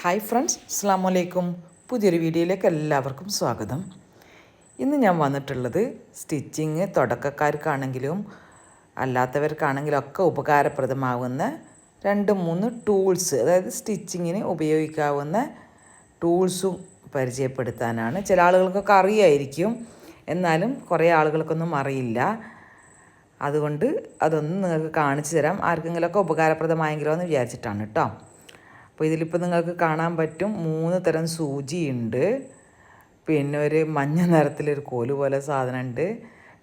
Hi friends അസ്സാം വലൈക്കും പുതിയൊരു വീഡിയോയിലേക്ക് എല്ലാവർക്കും സ്വാഗതം. ഇന്ന് ഞാൻ വന്നിട്ടുള്ളത് സ്റ്റിച്ചിങ് തുടക്കക്കാർക്കാണെങ്കിലും അല്ലാത്തവർക്കാണെങ്കിലും ഒക്കെ ഉപകാരപ്രദമാവുന്ന രണ്ട് മൂന്ന് ടൂൾസ് അതായത് സ്റ്റിച്ചിങ്ങിന് ഉപയോഗിക്കാവുന്ന ടൂൾസും പരിചയപ്പെടുത്താനാണ്. ചില ആളുകൾക്കൊക്കെ അറിയായിരിക്കും. എന്നാലും കുറേ ആളുകൾക്കൊന്നും അറിയില്ല. അതുകൊണ്ട് അതൊന്ന് നിങ്ങൾക്ക് കാണിച്ചു തരാം. ആർക്കെങ്കിലുമൊക്കെ ഉപകാരപ്രദമായെങ്കിലോ എന്ന് വിചാരിച്ചിട്ടാണ് കേട്ടോ അപ്പോൾ ഇതിലിപ്പോൾ നിങ്ങൾക്ക് കാണാൻ പറ്റും മൂന്ന് തരം സൂചിയുണ്ട് പിന്നെ ഒരു മഞ്ഞ നിറത്തിലൊരു കോൽ പോലെ സാധനമുണ്ട്.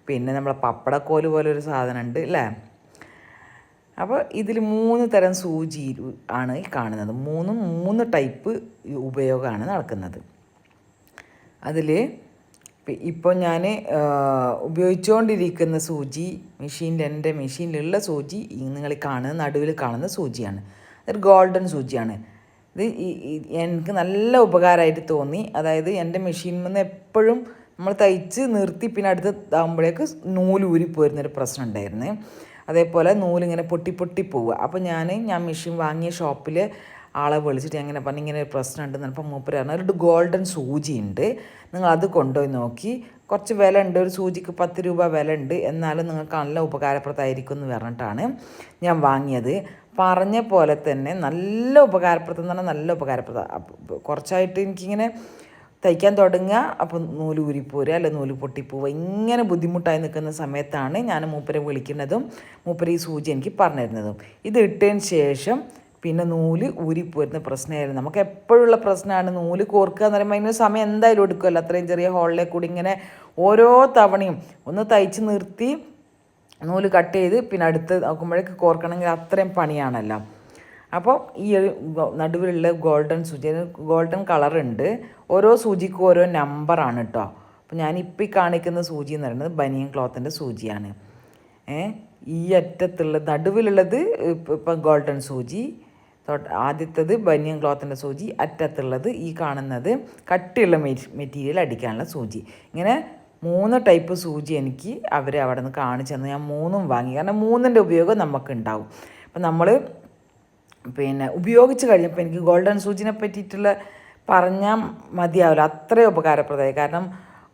പിന്നെ നമ്മളെ പപ്പടക്കോൽ പോലെ ഒരു സാധനമുണ്ട് അല്ലേ? അപ്പോൾ ഇതിൽ മൂന്ന് തരം സൂചി ആണ് ഈ കാണുന്നത്. മൂന്നും മൂന്ന് ടൈപ്പ് ഉപയോഗമാണ് നടക്കുന്നത്. അതിൽ ഇപ്പോൾ ഞാൻ ഉപയോഗിച്ചുകൊണ്ടിരിക്കുന്ന സൂചി മെഷീനിൽ എന്റെ മെഷീനിലുള്ള സൂചി നിങ്ങൾ കാണുന്ന നടുവിൽ കാണുന്ന സൂചിയാണ്. ഒരു ഗോൾഡൻ സൂചിയാണ്. ഇത് എനിക്ക് നല്ല ഉപകാരമായിട്ട് തോന്നി. അതായത് എന്റെ മെഷീനിൽ നിന്ന് എപ്പോഴും നമ്മൾ തയ്ച്ച് നിർത്തി പിന്നെ അടുത്ത് ആകുമ്പോഴേക്ക് നൂൽ ഊരി പോരുന്നൊരു പ്രശ്നം ഉണ്ടായിരുന്നു. അതേപോലെ നൂലിങ്ങനെ പൊട്ടി പൊട്ടി പോവുക. അപ്പോൾ ഞാൻ ഞാൻ മെഷീൻ വാങ്ങിയ ഷോപ്പിൽ ആളെ വിളിച്ചിട്ട് എങ്ങനെ പറഞ്ഞു ഇങ്ങനെ ഒരു പ്രശ്നം ഉണ്ടെന്ന് പറഞ്ഞപ്പോൾ മൂപ്പര് പറഞ്ഞു ഒരു ഗോൾഡൻ സൂചി ഉണ്ട്. നിങ്ങൾ അത് കൊണ്ടുപോയി നോക്കി. കുറച്ച് വില ഉണ്ട്. ഒരു സൂചിക്ക് പത്ത് രൂപ വില ഉണ്ട്. എന്നാലും നിങ്ങൾക്ക് നല്ല ഉപകാരപ്രദമായിരിക്കും എന്ന് പറഞ്ഞിട്ടാണ് ഞാൻ വാങ്ങിയത്. പറഞ്ഞ പോലെ തന്നെ നല്ല ഉപകാരപ്രദം എന്ന് പറഞ്ഞാൽ നല്ല ഉപകാരപ്രദം. കുറച്ചായിട്ട് എനിക്കിങ്ങനെ തയ്ക്കാൻ തുടങ്ങുക അപ്പോൾ നൂൽ ഊരിപ്പോരുക അല്ലെ നൂൽ പൊട്ടിപ്പോവുക ഇങ്ങനെ ബുദ്ധിമുട്ടായി നിൽക്കുന്ന സമയത്താണ് ഞാൻ മൂപ്പരെ വിളിക്കുന്നതും മൂപ്പരെ ഈ സൂചി എനിക്ക് പറഞ്ഞു തരുന്നതും ഇത് ഇട്ടതിന് ശേഷം പിന്നെ നൂൽ ഊരിപ്പോരുന്ന പ്രശ്നമായിരുന്നു. നമുക്ക് എപ്പോഴുള്ള പ്രശ്നമാണ് നൂൽ കോർക്കുക എന്ന് പറയുമ്പോൾ അതിന് സമയം എന്തായാലും എടുക്കുമല്ലോ അത്രയും ചെറിയ ഹോളിലെ കൂടി ഇങ്ങനെ ഓരോ തവണയും ഒന്ന് തയ്ച്ച് നിർത്തി നൂൽ കട്ട് ചെയ്ത് പിന്നെ അടുത്ത് നോക്കുമ്പോഴേക്ക് കോർക്കണമെങ്കിൽ അത്രയും പണിയാണല്ലോ. അപ്പോൾ ഈ ഒരു നടുവിലുള്ള ഗോൾഡൻ സൂചി ഗോൾഡൻ കളറുണ്ട്. ഓരോ സൂചിക്കും ഓരോ നമ്പറാണ് കേട്ടോ അപ്പോൾ ഞാനിപ്പോൾ ഈ കാണിക്കുന്ന സൂചി എന്ന് പറയുന്നത് ബനിയൻ ക്ലോത്തിന്റെ സൂചിയാണ്. ഈ അറ്റത്തുള്ള നടുവിലുള്ളത് ഇപ്പം ഗോൾഡൻ സൂചി തൊട്ട് ആദ്യത്തത് ബനിയൻ ക്ലോത്തിന്റെ സൂചി അറ്റത്തുള്ളത് ഈ കാണുന്നത് കട്ടിയുള്ള മെറ്റീരിയൽ അടിക്കാനുള്ള സൂചി. ഇങ്ങനെ മൂന്ന് ടൈപ്പ് സൂചി എനിക്ക് അവർ അവിടെ നിന്ന് കാണിച്ചു തന്നു. ഞാൻ മൂന്നും വാങ്ങി. കാരണം മൂന്നിന്റെ ഉപയോഗം നമുക്ക് ഉണ്ടാവും അപ്പം നമ്മൾ പിന്നെ ഉപയോഗിച്ച് കഴിഞ്ഞപ്പോൾ എനിക്ക് ഗോൾഡൻ സൂചിനെ പറ്റിയിട്ടുള്ള പറഞ്ഞാൽ മതിയാവില്ല. അത്രയും ഉപകാരപ്രദമായി. കാരണം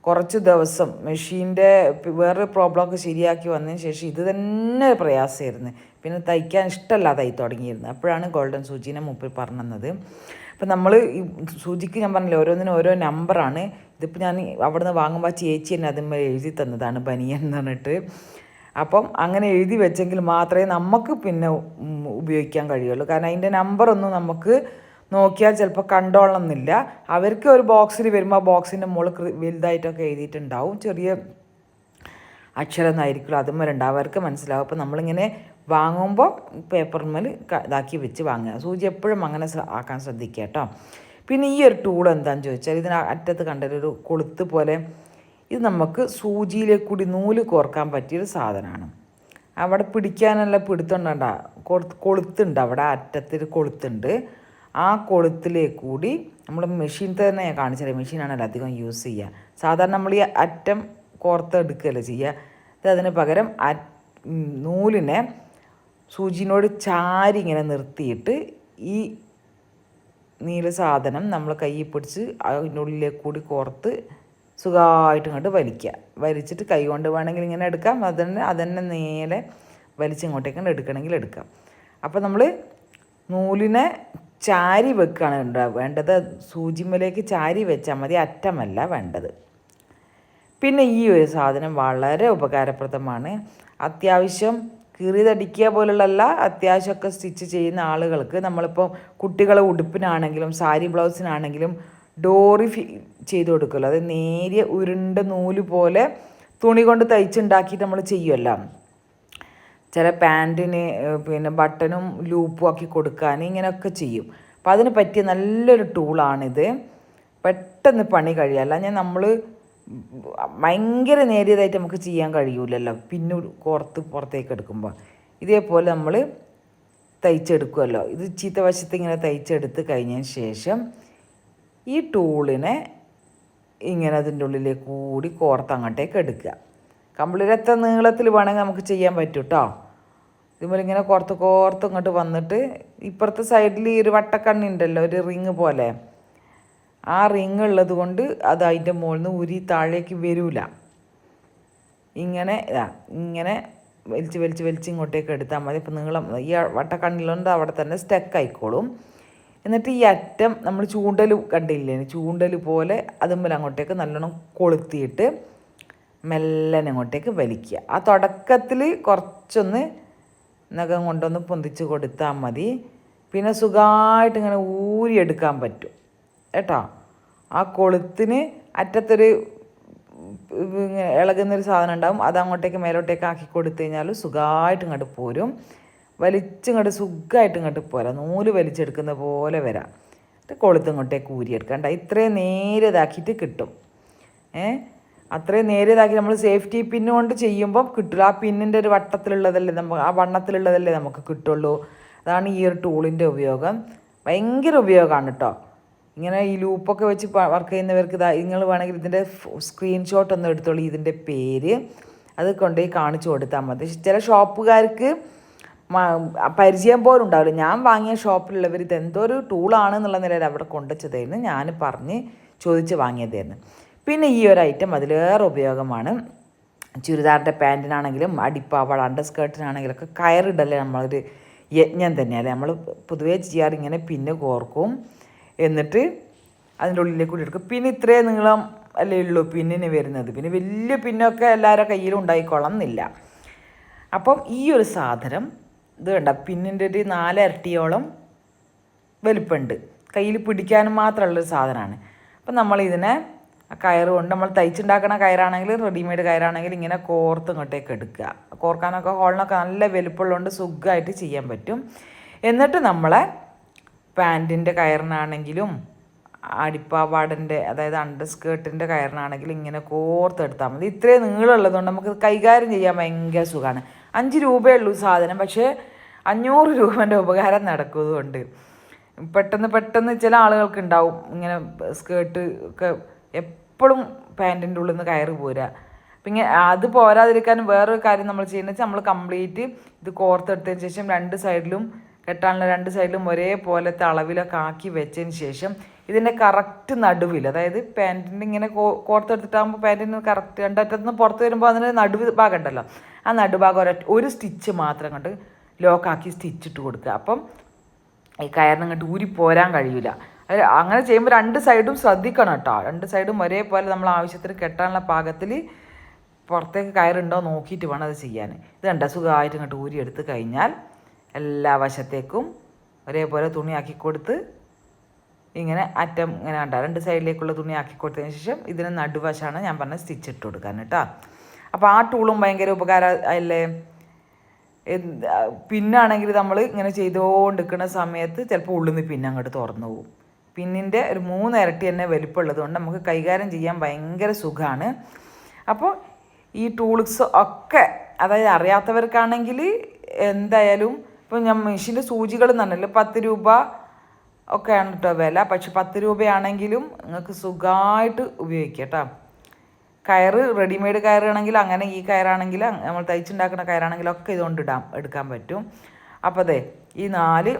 കുറച്ച് ദിവസം മെഷീന്റെ വേറൊരു പ്രോബ്ലമൊക്കെ ശരിയാക്കി വന്നതിന് ശേഷം ഇത് തന്നെ പ്രയാസമായിരുന്നു. പിന്നെ തയ്ക്കാൻ ഇഷ്ടമല്ലാതായി തുടങ്ങിയിരുന്നു. അപ്പോഴാണ് ഗോൾഡൻ സൂചിനെ മുപ്പിൽ പറഞ്ഞത് അപ്പം നമ്മൾ ഈ സൂചിക്ക് ഞാൻ പറഞ്ഞില്ല ഓരോന്നിനും ഓരോ നമ്പറാണ് ഇതിപ്പോൾ ഞാൻ അവിടെ നിന്ന് വാങ്ങുമ്പോൾ ചേച്ചി തന്നെ അതിന്മേൽ എഴുതി തന്നതാണ് ബനിയൻ എന്ന് പറഞ്ഞിട്ട്. അപ്പം അങ്ങനെ എഴുതി വെച്ചെങ്കിൽ മാത്രമേ നമുക്ക് പിന്നെ ഉപയോഗിക്കാൻ കഴിയുള്ളൂ. കാരണം അതിന്റെ നമ്പറൊന്നും നമുക്ക് നോക്കിയാൽ ചിലപ്പോൾ കണ്ടോളണമെന്നില്ല അവർക്ക് ഒരു ബോക്സിൽ വരുമ്പോൾ ആ ബോക്സിന്റെ മുകളിൽ വലുതായിട്ടൊക്കെ എഴുതിയിട്ടുണ്ടാവും. ചെറിയ അക്ഷരമൊന്നും ആയിരിക്കില്ല ഉണ്ടാവും അവർക്ക് മനസ്സിലാവും. അപ്പോൾ നമ്മളിങ്ങനെ വാങ്ങുമ്പോൾ പേപ്പറിന്മേൽ ഇതാക്കി വെച്ച് വാങ്ങുക. സൂചി എപ്പോഴും അങ്ങനെ ആക്കാൻ ശ്രദ്ധിക്കുക കേട്ടോ. പിന്നെ ഈ ഒരു ടൂൾ എന്താണെന്ന് ചോദിച്ചാൽ ഇതിന് അറ്റത്ത് കണ്ടൊരു കൊളുത്ത് പോലെ. ഇത് നമുക്ക് സൂചിയിലേക്ക് കൂടി നൂൽ കോർക്കാൻ പറ്റിയൊരു സാധനമാണ്. അവിടെ പിടിക്കാനുള്ള പിടുത്തുണ്ടണ്ട കൊളുത്തുണ്ട്. അവിടെ അറ്റത്തിൽ കൊളുത്തുണ്ട്. ആ കൊളുത്തിലേക്ക് കൂടി നമ്മൾ മെഷീൻ തന്നെ കാണിച്ചത് മെഷീനാണല്ലോ അധികം യൂസ് ചെയ്യുക. സാധാരണ നമ്മൾ ഈ അറ്റം കോർത്തെടുക്കുകയല്ലേ ചെയ്യുക. ഇത് അതിന് പകരം നൂലിനെ സൂചിനോട് ചാരി ഇങ്ങനെ നിർത്തിയിട്ട് ഈ നീല സാധനം നമ്മൾ കയ്യിൽ പിടിച്ച് അതിനുള്ളിലേക്ക് കൂടി കോർത്ത് സുഖമായിട്ട് ഇങ്ങോട്ട് വലിക്കുക. വലിച്ചിട്ട് കൈ കൊണ്ട് വേണമെങ്കിൽ ഇങ്ങനെ എടുക്കാം. അതന്നെ അതന്നെ നേരെ വലിച്ചിങ്ങോട്ടേക്ക് എടുക്കണമെങ്കിൽ എടുക്കാം. അപ്പോൾ നമ്മൾ നൂലിനെ ചാരി വെക്കുകയാണ് ഉണ്ടാവുക വേണ്ടത്. സൂചിമലേക്ക് ചാരി വെച്ചാൽ മതി. അറ്റമല്ല വേണ്ടത്. പിന്നെ ഈ ഒരു സാധനം വളരെ ഉപകാരപ്രദമാണ്. അത്യാവശ്യം കീറിയതടിക്കുക പോലുള്ള അത്യാവശ്യമൊക്കെ സ്റ്റിച്ച് ചെയ്യുന്ന ആളുകൾക്ക് നമ്മളിപ്പോൾ കുട്ടികളെ ഉടുപ്പിനാണെങ്കിലും സാരി ബ്ലൗസിനാണെങ്കിലും ഡോറി ഫി ചെയ്ത് കൊടുക്കുമല്ലോ. അത് നേരിയ ഉരുണ്ട നൂൽ പോലെ തുണി കൊണ്ട് തയ്ച്ചുണ്ടാക്കിയിട്ട് നമ്മൾ ചെയ്യുമല്ലോ ചില പാന്റിന് പിന്നെ ബട്ടണും ലൂപ്പും ആക്കി കൊടുക്കാൻ ഇങ്ങനെയൊക്കെ ചെയ്യും. അപ്പോൾ അതിന് പറ്റിയ നല്ലൊരു ടൂളാണിത്. പെട്ടെന്ന് പണി കഴിയല്ല. ഞാൻ നമ്മൾ ഭയങ്കര നേരിയതായിട്ട് നമുക്ക് ചെയ്യാൻ കഴിയൂലല്ലോ. പിന്നെ പുറത്ത് പുറത്തേക്ക് എടുക്കുമ്പോൾ ഇതേപോലെ നമ്മൾ തയ്ച്ചെടുക്കുമല്ലോ ഇത് ചീത്ത വശത്ത് ഇങ്ങനെ തയ്ച്ചെടുത്ത് കഴിഞ്ഞതിന് ശേഷം ഈ ടൂളിനെ ഇങ്ങനെ അതിന്റെ ഉള്ളിലേക്ക് കൂടി കോർത്ത് അങ്ങോട്ടേക്ക് എടുക്കുക. കമ്പിളിരത്ത നീളത്തിൽ വേണമെങ്കിൽ നമുക്ക് ചെയ്യാൻ പറ്റും കേട്ടോ ഇതുപോലെ ഇങ്ങനെ കോർത്ത് കോർത്ത് ഇങ്ങോട്ട് വന്നിട്ട് ഇപ്പുറത്തെ സൈഡിൽ ഈ ഒരു വട്ടക്കണ്ണി ഉണ്ടല്ലോ ഒരു റിങ് പോലെ. ആ റിങ് ഉള്ളത് കൊണ്ട് അത് അതിന്റെ മുകളിൽ നിന്ന് ഉരി താഴേക്ക് വരില്ല ഇങ്ങനെ ഇതാ ഇങ്ങനെ വലിച്ച് വലിച്ച് വലിച്ച് ഇങ്ങോട്ടേക്ക് എടുത്താൽ മതി. ഇപ്പം നീളം ഈ വട്ടക്കണ്ണിലുണ്ട് അവിടെ തന്നെ സ്റ്റക്ക് ആയിക്കോളും. എന്നിട്ട് ഈ അറ്റം നമ്മൾ ചൂണ്ടൽ കണ്ടില്ലേ? ചൂണ്ടൽ പോലെ അതുമ്പോൾ അങ്ങോട്ടേക്ക് നല്ലോണം കൊളുത്തിയിട്ട് മെല്ലനെ അങ്ങോട്ടേക്ക് വലിക്കുക. ആ തുടക്കത്തിൽ കുറച്ചൊന്ന് നഖം കൊണ്ടൊന്ന് പൊന്തിച്ച് കൊടുത്താൽ മതി. പിന്നെ സുഖമായിട്ട് ഇങ്ങനെ ഊരിയെടുക്കാൻ പറ്റും. കേട്ടോ ആ കൊളുത്തിന് അറ്റത്തൊരു ഇളകുന്നൊരു സാധനം ഉണ്ടാവും. അത് അങ്ങോട്ടേക്ക് മേലോട്ടേക്ക് ആക്കി കൊടുത്തു കഴിഞ്ഞാൽ സുഖമായിട്ട് ഇങ്ങോട്ട് പോരും. വലിച്ചിങ്ങോട്ട് സുഖമായിട്ട് ഇങ്ങോട്ട് പോരാ. നൂൽ വലിച്ചെടുക്കുന്ന പോലെ വരാം. എന്നിട്ട് കൊളുത്ത് ഇങ്ങോട്ടേക്ക് ഊരിയെടുക്കണ്ട ഇത്രയും നേരിതാക്കിയിട്ട് കിട്ടും. ഏ? അത്രയും നേരിയതാക്കി നമ്മൾ സേഫ്റ്റി പിന്ന് കൊണ്ട് ചെയ്യുമ്പം കിട്ടില്ല ആ പിന്നിന്റെ ഒരു വട്ടത്തിലുള്ളതല്ലേ നമുക്ക് ആ വണ്ണത്തിലുള്ളതല്ലേ നമുക്ക് കിട്ടുള്ളൂ. അതാണ് ഈ ഒരു ടൂളിന്റെ ഉപയോഗം. ഭയങ്കര ഉപയോഗമാണ് കേട്ടോ. ഇങ്ങനെ ഈ ലൂപ്പൊക്കെ വെച്ച് വർക്ക് ചെയ്യുന്നവർക്ക് ഇതാ നിങ്ങൾ വേണമെങ്കിൽ ഇതിന്റെ സ്ക്രീൻഷോട്ട് ഒന്ന് എടുത്തോളൂ ഇതിന്റെ പേര്. അത് കൊണ്ടുപോയി കാണിച്ചു കൊടുത്താൽ മതി. ചില ഷോപ്പുകാർക്ക് പരിചയം പോലും ഉണ്ടാവില്ല. ഞാൻ വാങ്ങിയ ഷോപ്പിലുള്ളവർ ഇത് എന്തോ ഒരു ടൂളാണ് എന്നുള്ള നിലയിൽ അവിടെ കൊണ്ടുവച്ചതായിരുന്നു ഞാൻ പറഞ്ഞ് ചോദിച്ച് വാങ്ങിയതായിരുന്നു പിന്നെ ഈ ഒരു ഐറ്റം അതിലേറെ ഉപയോഗമാണ്. ചുരിദാറിന്റെ പാന്റിനാണെങ്കിലും അടിപ്പാവൾ അണ്ടർ സ്കേർട്ടിനാണെങ്കിലൊക്കെ കയറിടല്ലേ നമ്മളൊരു യജ്ഞം തന്നെയല്ലേ? നമ്മൾ പൊതുവേ ചെയ്യാറ് ഇങ്ങനെ പിന്നെ കോർക്കും. എന്നിട്ട് അതിന്റെ ഉള്ളിലേക്ക് കൂടി എടുക്കും. പിന്നെ ഇത്രയും നീളം അല്ലേ ഉള്ളൂ പിന്നിന് വരുന്നത്. പിന്നെ വലിയ പിന്നൊക്കെ എല്ലാവരുടെ കയ്യിലും ഉണ്ടായിക്കൊള്ളണം എന്നില്ല അപ്പം ഈ ഒരു സാധനം ഇത് വേണ്ട പിന്നിന്റെ ഒരു നാലരട്ടിയോളം വലിപ്പമുണ്ട് കയ്യിൽ പിടിക്കാനും മാത്രമുള്ളൊരു സാധനമാണ്. അപ്പം നമ്മൾ ഇതിനെ കയറ് കൊണ്ട് നമ്മൾ തയ്ച്ചുണ്ടാക്കുന്ന കയറാണെങ്കിൽ റെഡിമെയ്ഡ് കയറാണെങ്കിൽ ഇങ്ങനെ കോർത്ത് ഇങ്ങോട്ടേക്ക് എടുക്കുക. കോർക്കാനൊക്കെ ഹോളിനൊക്കെ നല്ല വലുപ്പമുള്ളതുകൊണ്ട് സുഖമായിട്ട് ചെയ്യാൻ പറ്റും. എന്നിട്ട് നമ്മളെ പാന്റിന്റെ കയറിനാണെങ്കിലും അടിപ്പാവാടന്റെ അതായത് അണ്ടർ സ്കേർട്ടിന്റെ കയറിനാണെങ്കിലും ഇങ്ങനെ കോർത്തെടുത്താൽ മതി. ഇത്രയും നീളമുള്ളതുകൊണ്ട് നമുക്ക് കൈകാര്യം ചെയ്യാൻ ഭയങ്കര സുഖമാണ് അഞ്ച് രൂപയേ ഉള്ളൂ സാധനം പക്ഷേ അഞ്ഞൂറ് രൂപേന്റെ ഉപകാരം നടക്കുന്നതുകൊണ്ട്. പെട്ടെന്ന് പെട്ടെന്ന് ചില ആളുകൾക്ക് ഉണ്ടാവും ഇങ്ങനെ സ്കേർട്ട് ഒക്കെ എപ്പോഴും പാന്റിന്റെ ഉള്ളിൽ നിന്ന് കയറി പോരുക. പിന്നെ അത് പോരാതിരിക്കാൻ വേറൊരു കാര്യം നമ്മൾ ചെയ്യുന്നത് നമ്മൾ കംപ്ലീറ്റ് ഇത് കോർത്തെടുത്തതിന് ശേഷം രണ്ട് സൈഡിലും കെട്ടാനുള്ള രണ്ട് സൈഡിലും ഒരേപോലത്തെ അളവിലൊക്കെ ആക്കി വെച്ചതിന് ശേഷം ഇതിന്റെ കറക്റ്റ് നടുവിൽ അതായത് പാന്റിന്റെ ഇങ്ങനെ കോർത്തെടുത്തിട്ടാകുമ്പോൾ പാന്റിന് കറക്റ്റ് രണ്ടറ്റത്ത് നിന്ന് പുറത്ത് വരുമ്പോൾ അതിന് നടുവ് ഭാഗം ഉണ്ടല്ലോ ആ നടുഭാഗം ഒരൊറ്റ ഒരു സ്റ്റിച്ച് മാത്രം കണ്ട് ലോക്കാക്കി സ്റ്റിച്ചിട്ട് കൊടുക്കുക. അപ്പം ഈ കയറിന് അങ്ങോട്ട് ഊരി പോരാൻ കഴിയില്ല അങ്ങനെ ചെയ്യുമ്പോൾ രണ്ട് സൈഡും ശ്രദ്ധിക്കണം കേട്ടോ. രണ്ട് സൈഡും ഒരേപോലെ നമ്മൾ ആവശ്യത്തിന് കെട്ടാനുള്ള പാകത്തിൽ പുറത്തേക്ക് കയറുണ്ടോ നോക്കിയിട്ട് വേണം അത് ചെയ്യാൻ. ഇത് കണ്ട? സുഖമായിട്ട് ഇങ്ങോട്ട് ഊരി എടുത്ത് കഴിഞ്ഞാൽ എല്ലാ വശത്തേക്കും ഒരേപോലെ തുണിയാക്കി കൊടുത്ത് ഇങ്ങനെ അറ്റം ഇങ്ങനെ കണ്ട രണ്ട് സൈഡിലേക്കുള്ള തുണി ആക്കി കൊടുത്തതിന് ശേഷം ഇതിന് നടുവശമാണ് ഞാൻ പറഞ്ഞ സ്റ്റിച്ച് ഇട്ട് കൊടുക്കാൻ കേട്ടോ. അപ്പോൾ ആ ടൂളും ഭയങ്കര ഉപകാര അല്ലേ? പിന്നാണെങ്കിൽ നമ്മൾ ഇങ്ങനെ ചെയ്തുകൊണ്ടിരിക്കുന്ന സമയത്ത് ചിലപ്പോൾ ഉള്ളിൽ നിന്ന് പിന്നെ അങ്ങോട്ട് തുറന്നു പോകും പിന്നിന്റെ ഒരു മൂന്ന് ഇരട്ടി തന്നെ വലിപ്പമുള്ളത് കൊണ്ട് നമുക്ക് കൈകാര്യം ചെയ്യാൻ ഭയങ്കര സുഖമാണ്. അപ്പോൾ ഈ ടൂൾസ് ഒക്കെ അതായത് അറിയാത്തവർക്കാണെങ്കിൽ എന്തായാലും ഇപ്പോൾ ഞാൻ മെഷീന്റെ സൂചികൾ എന്ന് പത്ത് രൂപ ഒക്കെയാണ് കേട്ടോ വില. പക്ഷെ പത്ത് രൂപയാണെങ്കിലും നിങ്ങൾക്ക് സുഖമായിട്ട് ഉപയോഗിക്കാം കേട്ടോ. കയറ് റെഡിമെയ്ഡ് കയറാണെങ്കിൽ അങ്ങനെ ഈ കയറാണെങ്കിൽ നമ്മൾ തയ്ച്ചുണ്ടാക്കുന്ന കയറാണെങ്കിലൊക്കെ ഇതുകൊണ്ട് ഇടാം എടുക്കാൻ പറ്റും. അപ്പോൾ അതെ ഈ നാല്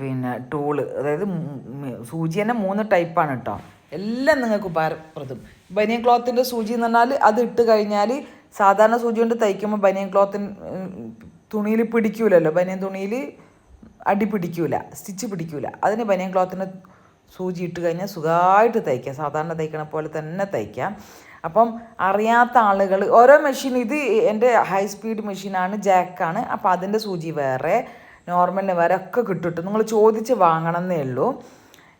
പിന്നെ ടൂൾ അതായത് സൂചി തന്നെ മൂന്ന് ടൈപ്പാണ് കേട്ടോ എല്ലാം നിങ്ങൾക്ക് ഉപകാരപ്രദം. ബനിയൻ ക്ലോത്തിന്റെ സൂചി എന്ന് പറഞ്ഞാൽ അത് ഇട്ട് കഴിഞ്ഞാൽ സാധാരണ സൂചി കൊണ്ട് തയ്ക്കുമ്പോൾ ബനിയൻ ക്ലോത്തിന് തുണിയിൽ പിടിക്കൂലല്ലോ ബനിയൻ തുണിയിൽ അടി പിടിക്കൂല സ്റ്റിച്ച് പിടിക്കൂല. അതിന് ബനിയൻ ക്ലോത്തിന് സൂചി ഇട്ട് കഴിഞ്ഞാൽ സുഖമായിട്ട് തയ്ക്കാം. സാധാരണ തയ്ക്കണ പോലെ തന്നെ തയ്ക്കാം. അപ്പം അറിയാത്ത ആളുകൾ ഓരോ മെഷീൻ ഇത് എന്റെ ഹൈ സ്പീഡ് മെഷീനാണ് ജാക്കാണ് അപ്പോൾ അതിന്റെ സൂചി വേറെ നോർമലിന് വേറെ ഒക്കെ കിട്ടിട്ട് നിങ്ങൾ ചോദിച്ച് വാങ്ങണം എന്നേ ഉള്ളൂ.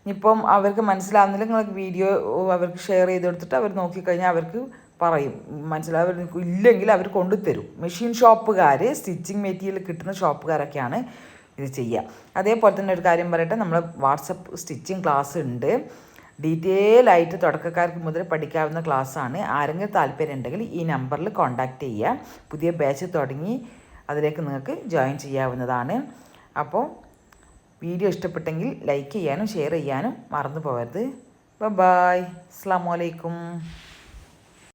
ഇനിയിപ്പം അവർക്ക് മനസ്സിലാവുന്നില്ല നിങ്ങൾക്ക് വീഡിയോ അവർക്ക് ഷെയർ ചെയ്ത് കൊടുത്തിട്ട് അവർ നോക്കിക്കഴിഞ്ഞാൽ അവർക്ക് പറയും. മനസ്സിലാവും ഇല്ലെങ്കിൽ അവർ കൊണ്ടുതരും മെഷീൻ ഷോപ്പുകാർ സ്റ്റിച്ചിങ് മെറ്റീരിയൽ കിട്ടുന്ന ഷോപ്പുകാരൊക്കെയാണ് ഇത് ചെയ്യുക. അതേപോലെ തന്നെ ഒരു കാര്യം പറയട്ടെ. നമ്മൾ വാട്സപ്പ് സ്റ്റിച്ചിങ് ക്ലാസ് ഉണ്ട്. ഡീറ്റെയിൽ ആയിട്ട് തുടക്കക്കാർക്ക് മുതൽ പഠിക്കാവുന്ന ക്ലാസ്സാണ് ആരെങ്കിലും താല്പര്യം ഉണ്ടെങ്കിൽ ഈ നമ്പറിൽ കോൺടാക്റ്റ് ചെയ്യുക. പുതിയ ബാച്ച് തുടങ്ങി അതിലേക്ക് നിങ്ങൾക്ക് ജോയിൻ ചെയ്യാവുന്നതാണ്. അപ്പോൾ വീഡിയോ ഇഷ്ടപ്പെട്ടെങ്കിൽ ലൈക്ക് ചെയ്യാനും ഷെയർ ചെയ്യാനും മറന്നു പോകരുത്. ബൈ അസ്സാം വലൈക്കും